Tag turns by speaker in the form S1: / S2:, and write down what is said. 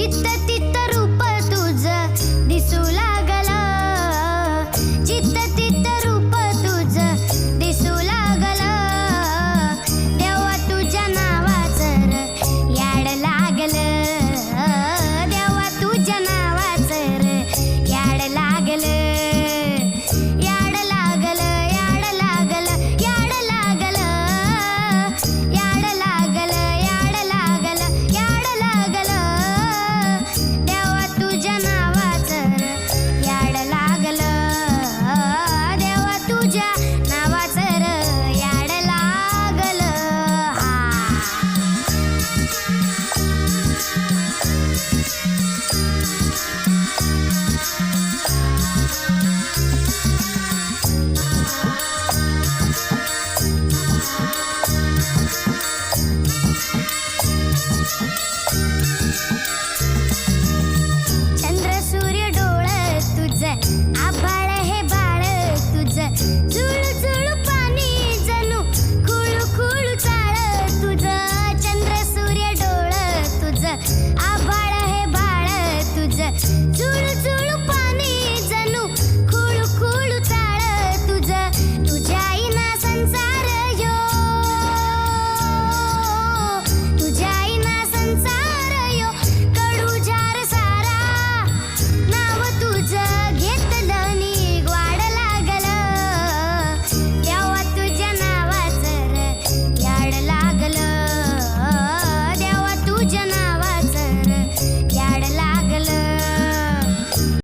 S1: जिद्द आबाळ हे बाळ तुझ. झुळू झुळू पाणी जणू. खुळू खुळू चाळ चंद्र सूर्य डोळ तुझ. आबाळ हे बाळ तुझ.